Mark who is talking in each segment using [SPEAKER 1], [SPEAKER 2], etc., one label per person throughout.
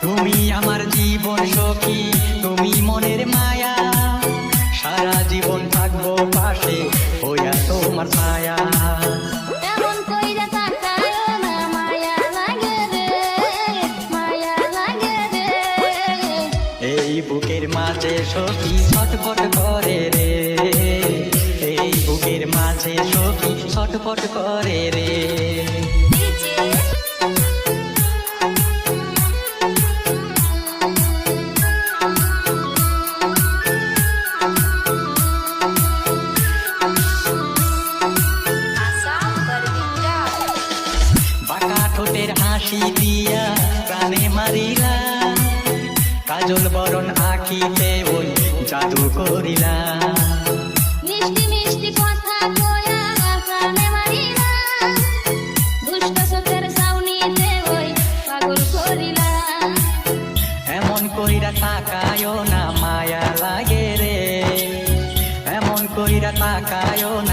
[SPEAKER 1] তুমি আমার জীবন সখী তুমি মনের মায়া। সারা জীবন থাকব পাশে ওয়া তোমার ছায়া। এই বুকের মাঝে সখী ছটপট করে রে।
[SPEAKER 2] এই বুকের
[SPEAKER 1] মাঝে সখী ছটপট করে রে। ঠোঁটের দিয়া প্রাণে মারিলা। কাজল বরণ আঁকিতে ওই জাদু করিলা।
[SPEAKER 2] মিষ্টি মিষ্টি কথা কয়া প্রাণে মারিলা। দুষ্ট চোখের সাউনিতে ওই পাগল করিলা।
[SPEAKER 1] এমন কইরা তাকায় না মায়া লাগে রে। এমন কইরা তাকায় না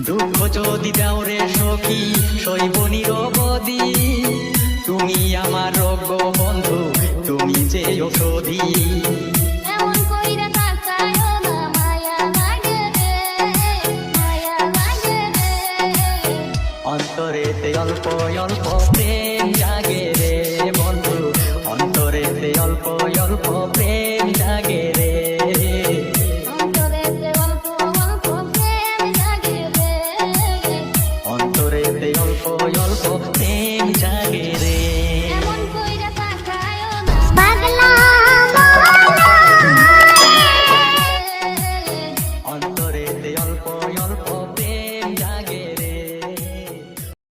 [SPEAKER 2] দুঃখ যদি দাও রে
[SPEAKER 1] সখী শৈব নিরবদি তুমি আমার রোগ বন্ধু তুমি যে ঔষধি অন্তরেতে অল্প অল্প